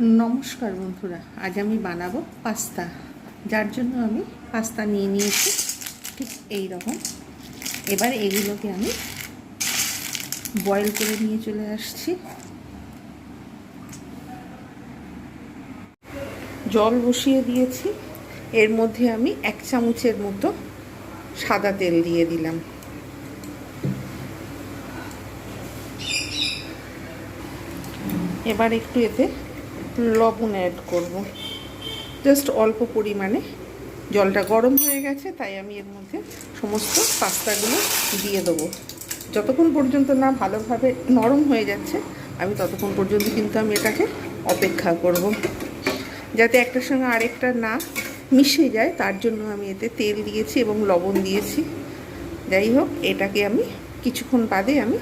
নমস্কার বন্ধুরা, আজ আমি বানাবো পাস্তা। যার জন্য আমি পাস্তা নিয়ে নিয়েছি, ঠিক এই রকম। এবার এগুলোকে আমি বয়েল করে নিয়ে চলে আসছি। জল বসিয়ে দিয়েছি। এর মধ্যে আমি এক চামচের মতো সাদা তেল দিয়ে দিলাম। এবার একটু এতে লবণ অ্যাড করব। জাস্ট অল্প পরিমাণে। জলটা গরম হয়ে গেছে, তাই আমি এর মধ্যে সমস্ত পাস্তাগুলো দিয়ে দেবো। যতক্ষণ পর্যন্ত না ভালোভাবে নরম হয়ে যাচ্ছে, আমি ততক্ষণ পর্যন্ত কিন্তু আমি এটাকে অপেক্ষা করব। যাতে একটার সঙ্গে আরেকটা না মিশে যায়, তার জন্য আমি এতে তেল দিয়েছি এবং লবণ দিয়েছি। যাই হোক, এটাকে আমি কিছুক্ষণ বাদে আমি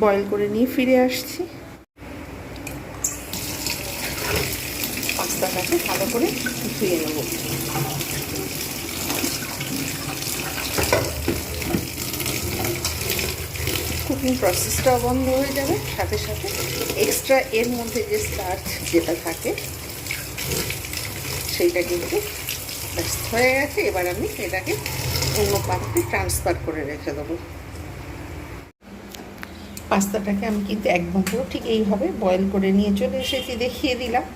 বয়েল করে নিয়ে ফিরে আসছি। পাস্তাটাকে ভালো করে ধুয়ে নেব। কুকিং প্রসেসটাও বন্ধ হয়ে যাবে। সাথে সাথে এক্সট্রা এর মধ্যে যে স্টার্চ যেটা থাকে, সেইটা কিন্তু ব্যস্ত হয়ে গেছে। এবার আমি এটাকে অন্য পাত্রে ট্রান্সফার করে রেখে দেবো। পাস্তাটাকে আমি কিন্তু একদম পুরো ঠিক এইভাবে বয়েল করে নিয়ে চলে এসেছি, দেখিয়ে দিলাম।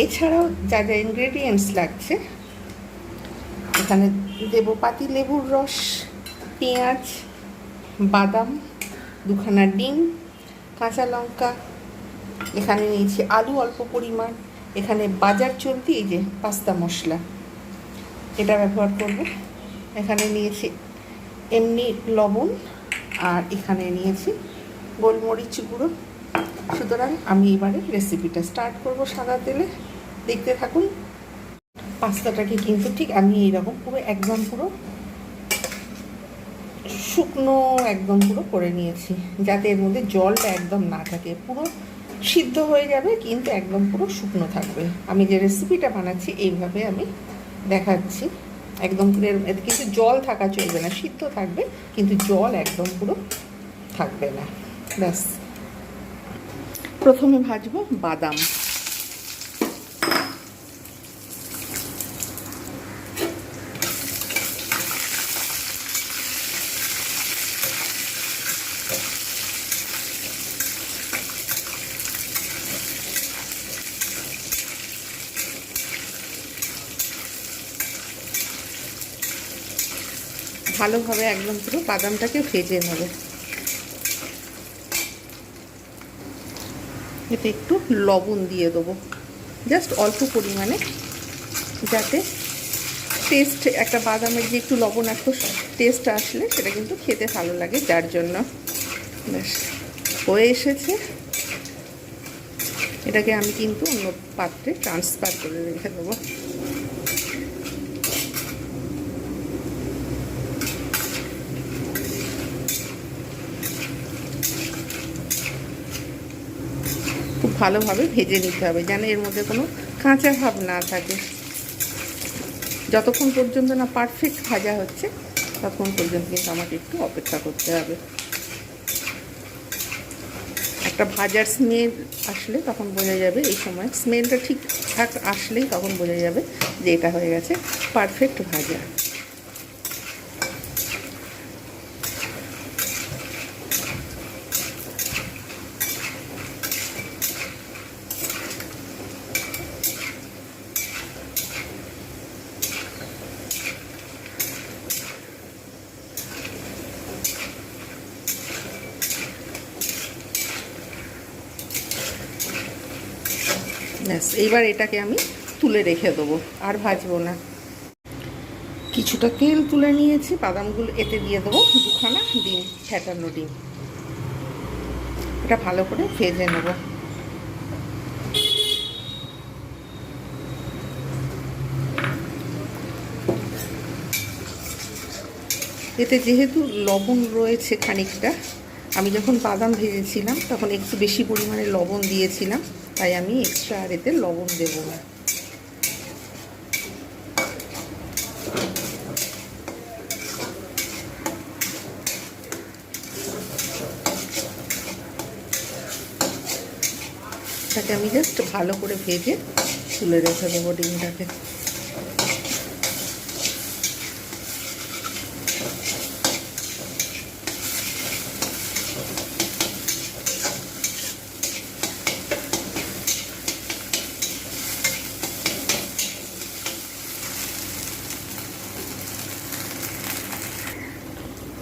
এছাড়াও যা যা ইনগ্রেডিয়েন্টস লাগছে, এখানে দেব পাতি লেবুর রস, পেঁয়াজ, বাদাম, দুখানা ডিম, কাঁচা লঙ্কা, এখানে নিয়েছি আলু অল্প পরিমাণ, এখানে বাজার চলতি এই যে পাস্তা মশলা, এটা ব্যবহার করব। এখানে নিয়েছি এমনি লবণ, আর এখানে নিয়েছি গোলমরিচ গুঁড়ো। সুতরাং আমি এবারে রেসিপিটা স্টার্ট করব সাদা তেলে। দেখতে থাকুন, পাস্তাটাকে কিন্তু ঠিক আমি এইরকম পুরো একদম পুরো শুকনো একদম পুরো করে নিয়েছি, যাতে এর মধ্যে জলটা একদম না থাকে। পুরো সিদ্ধ হয়ে যাবে, কিন্তু একদম পুরো শুকনো থাকবে। আমি যে রেসিপিটা বানাচ্ছি, এইভাবে আমি দেখাচ্ছি। একদম পুরো এতে কিন্তু জল থাকা চলবে না, সিদ্ধ থাকবে, কিন্তু জল একদম পুরো থাকবে না। ব্যাস। প্রথমে ভাজবো বাদাম। ভালোভাবে একদম পুরো বাদামটাকে ভেজে নেব। এতে একটু লবণ দিয়ে দেবো। জাস্ট অল্প পরিমাণে, যাতে টেস্ট একটা বাদামের যে একটু লবণ একটু টেস্ট আসলে সেটা কিন্তু খেতে ভালো লাগে, যার জন্য। বেশ হয়ে এসেছে। এটাকে আমি কিন্তু অন্য পাত্রে ট্রান্সফার করে রেখে দেবো। ভালোভাবে ভেজে নিতে হবে যেন এর মধ্যে কোনো কাঁচা ভাব না থাকে। যতক্ষণ পর্যন্ত না পারফেক্ট ভাজা হচ্ছে, ততক্ষণ পর্যন্ত কিন্তু আমাকে একটু অপেক্ষা করতে হবে। একটা ভাজার স্মেল আসলে তখন বোঝা যাবে এই সময়। স্মেলটা ঠিকঠাক আসলেই তখন বোঝা যাবে যে এটা হয়ে গেছে পারফেক্ট ভাজা। ব্যাস এইবার এটাকে আমি তুলে রেখে দেবো, আর ভাজবো না। কিছুটা তেল তুলে নিয়েছি, বাদামগুলো এতে দিয়ে দেবো দুখানা ডিম, ফ্যাটানো ডিম। এটা ভালো করে ভেজে নেব। এতে যেহেতু লবণ রয়েছে খানিকটা, আমি যখন বাদাম ভেজেছিলাম, তখন একটু বেশি পরিমাণে লবণ দিয়েছিলাম। তাই আমি এক্সট্রা আর এতে লবণ দেবো। না এটাকে আমি জাস্ট ভালো করে ভেজে তুলে রেখে দেবো ডিমটাকে।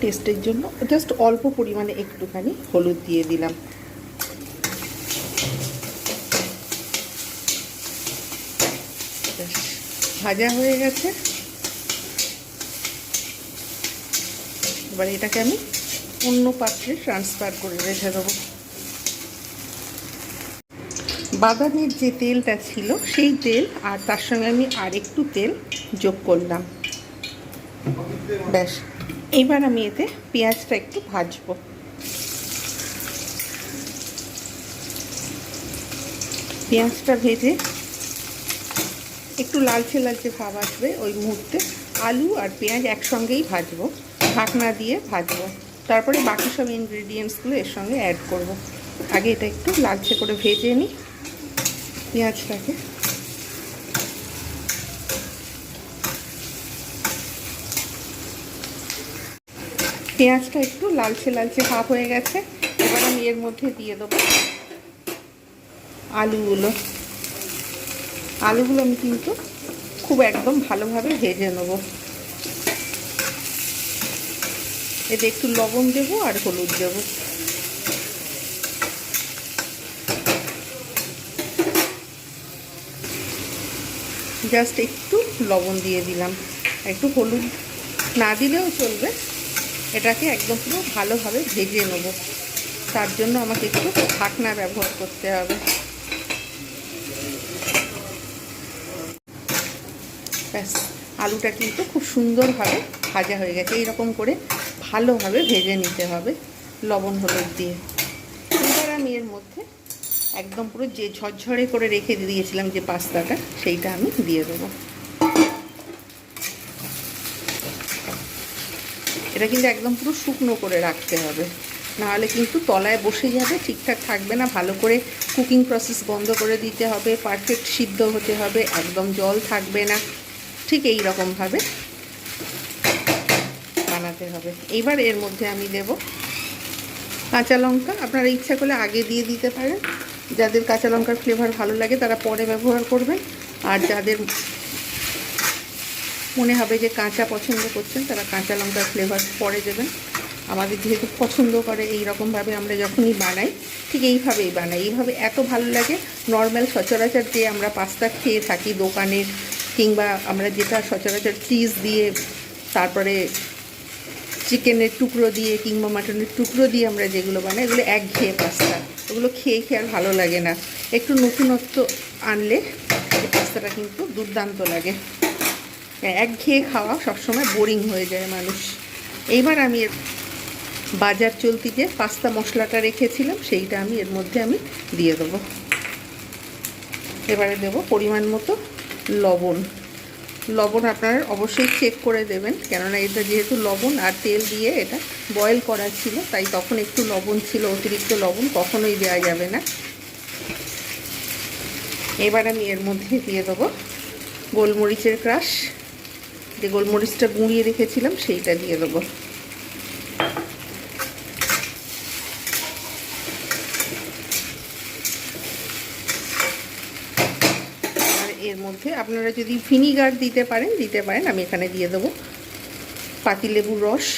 টেস্টের জন্য। জাস্ট অল্প পরিমাণে একটুখানি হলুদ দিয়ে দিলাম। ভাজা হয়ে গেছে। এবার এটাকে আমি অন্য পাত্রে ট্রান্সফার করে রেখে দেবো। বাদামের যে তেলটা ছিল, সেই তেল আর তার সঙ্গে আমি আর একটু তেল যোগ করলাম। ব্যাস। এইবার আমি এতে পেঁয়াজটা একটু ভাজবো। পেঁয়াজটা ভেজে একটু লালচে লালচে ভাব আসবে ওই মুহূর্তে। আলু আর পেঁয়াজ একসঙ্গেই ভাজবো, ঢাকনা দিয়ে ভাজবো। তারপরে বাকি সব ইনগ্রিডিয়েন্টসগুলো এর সঙ্গে অ্যাড করব। আগে এটা একটু লালচে করে ভেজে নিই। পেঁয়াজটাকে পেঁয়াজটা একটু লালচে লালচে ভাব হয়ে গেছে। এবার আমি এর মধ্যে দিয়ে দেবো আলুগুলো। আলুগুলো আমি কিন্তু খুব একদম ভালোভাবে ভেজে নেব। এতে একটু লবণ দেবো আর হলুদ দেবো। জাস্ট একটু লবণ দিয়ে দিলাম। একটু হলুদ না দিলেও চলবে। এটাকে একদম পুরো ভালোভাবে ভেজে নেব। তার জন্য আমাকে একটু ঢাকনা ব্যবহার করতে হবে। ব্যাস, আলুটা কিন্তু খুব সুন্দরভাবে ভাজা হয়ে গেছে। এইরকম করে ভালোভাবে ভেজে নিতে হবে লবণ হলুদ দিয়ে। এবার আমি এর মধ্যে একদম পুরো যে ঝরঝরে করে রেখে দিয়েছিলাম যে পাস্তাটা, সেইটা আমি দিয়ে দেবো। এটা কিন্তু একদম পুরো শুকনো করে রাখতে হবে। নাহলে কিন্তু তলায় বসে যাবে, ঠিকঠাক থাকবে না। ভালো করে কুকিং প্রসেস বন্ধ করে দিতে হবে পারফেক্ট সিদ্ধ হতে হবে, একদম জল থাকবে না। ঠিক এই রকমভাবে বানাতে হবে। এইবার এর মধ্যে আমি দেব কাঁচা লঙ্কা। আপনারা ইচ্ছা করলে আগে দিয়ে দিতে পারেন। যাদের কাঁচা লঙ্কার ফ্লেভার ভালো লাগে তারা পরে ব্যবহার করবেন। আর যাদের মনে হবে যে কাঁচা পছন্দ করছেন, তারা কাঁচা লঙ্কার ফ্লেভার পরে দেবেন। আমাদের যেহেতু পছন্দ করে এই রকমভাবে আমরা যখনই বানাই, ঠিক এইভাবেই বানাই। এইভাবে এত ভালো লাগে নর্মাল সচরাচর যে আমরা পাস্তা খেয়ে থাকি দোকানের, কিংবা আমরা যেটা সচরাচর চিজ দিয়ে, তারপরে চিকেনের টুকরো দিয়ে, কিংবা মাটনের টুকরো দিয়ে আমরা যেগুলো বানাই, এগুলো একঘেয়ে পাস্তা। ওগুলো খেয়ে খেয়ে আর ভালো লাগে না। একটু নতুনত্ব আনলে পাস্তাটা কিন্তু দুর্দান্ত লাগে। একঘেয়ে খাওয়া সবসময় বোরিং হয়ে যায় মানুষ। এইবার আমি এর বাজার চলতি যে পাস্তা মশলাটা রেখেছিলাম, সেইটা আমি এর মধ্যে আমি দিয়ে দেবো। এবারে দেব পরিমাণ মতো লবণ। লবণ আপনারা অবশ্যই চেক করে দেবেন, কেননা এটা যেহেতু লবণ আর তেল দিয়ে এটা বয়েল করা ছিল, তাই তখন একটু লবণ ছিল, অতিরিক্ত লবণ কখনোই দেওয়া যাবে না। এবার আমি এর মধ্যে দিয়ে দেবো গোলমরিচের ক্রাশ। যে গোলমরিচটা গুঁড়িয়ে রেখেছিলাম, সেইটা দিয়ে দেবো। আর এর মধ্যে আপনারা যদি ভিনিগার দিতে পারেন দিতে পারেন, আমি এখানে দিয়ে দেবো পাতিলেবুর রস।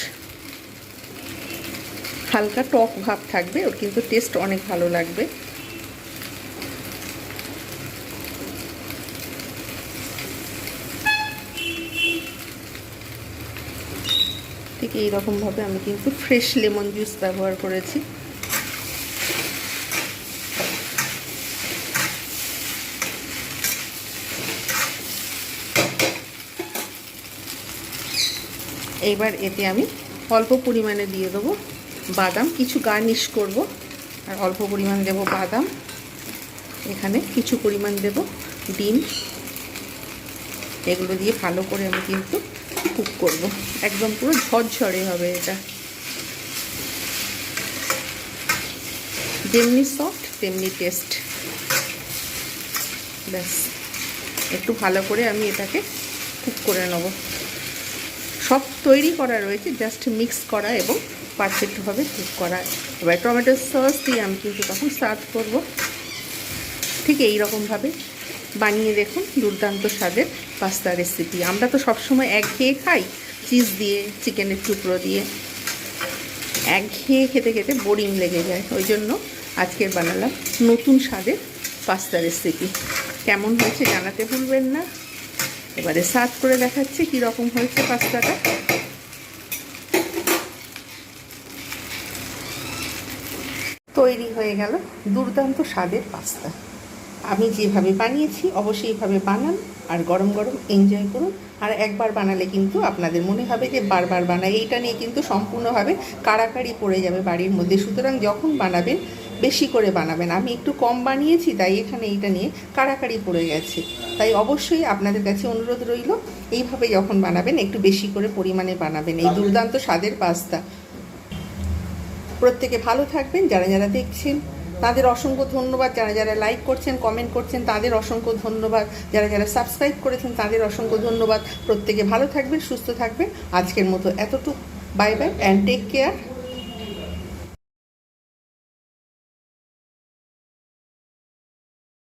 হালকা টক ভাব থাকবে, ওর কিন্তু টেস্ট অনেক ভালো লাগবে। ঠিক এইরকমভাবে আমি কিন্তু ফ্রেশ লেমন জুস ব্যবহার করেছি। এইবার এতে আমি অল্প পরিমাণে দিয়ে দেবো বাদাম, কিছু গার্নিশ করব। আর অল্প পরিমাণ দেব বাদাম। এখানে কিছু পরিমাণ দেব ডিম। এগুলো দিয়ে ভালো করে আমি কিন্তু কুক করব। একদম পুরো ঝরঝরে হবে এটা। যেমনি সফট তেমনি টেস্ট ব্যাস। একটু ভালো করে আমি এটাকে কুক করে নেব। সব তৈরি করা রয়েছে জাস্ট মিক্স করা এবং পারফেক্টভাবে কুক করা। এবার টমেটো সস দিয়ে আমি কিন্তু তখন সার্ভ করব। ঠিক এই রকমভাবে বানিয়ে দেখুন দুর্দান্ত স্বাদের। পাস্তা রেসিপি আমরা তো সবসময় একঘেয়ে খাই চিজ দিয়ে, চিকেনের টুকরো দিয়ে। একঘেয়ে খেতে খেতে বোরিং লেগে যায়। ওই জন্য আজকের বানালাম নতুন স্বাদের পাস্তা রেসিপি কেমন হয়েছে জানাতে ভুলবেন না। এবারে সার্ভ করে দেখাচ্ছি কী রকম হয়েছে পাস্তাটা তৈরি হয়ে গেল দুর্দান্ত স্বাদের পাস্তা আমি যেভাবে বানিয়েছি, অবশ্যই এইভাবে বানান আর গরম গরম এনজয় করুন। আর একবার বানালে কিন্তু আপনাদের মনে হবে যে বারবার বানাই। এইটা নিয়ে কিন্তু সম্পূর্ণভাবে কাড়াকাড়ি পড়ে যাবে বাড়ির মধ্যে। সুতরাং যখন বানাবেন, বেশি করে বানাবেন। আমি একটু কম বানিয়েছি, তাই এখানে এইটা নিয়ে কাড়াকাড়ি পড়ে গেছে। তাই অবশ্যই আপনাদের কাছে অনুরোধ রইল, এইভাবে যখন বানাবেন, একটু বেশি করে পরিমাণে বানাবেন। এই দুর্দান্ত স্বাদের পাস্তা। প্রত্যেকে ভালো থাকবেন। যারা যারা দেখছেন তাদের অসংখ্য ধন্যবাদ যারা যারা লাইক করছেন কমেন্ট করছেন, তাদের অসংখ্য ধন্যবাদ। যারা যারা সাবস্ক্রাইব করেছেন, তাদের অসংখ্য ধন্যবাদ। প্রত্যেকে ভালো থাকবেন, সুস্থ থাকবেন। আজকের মতো এতটুকু। Bye bye and take care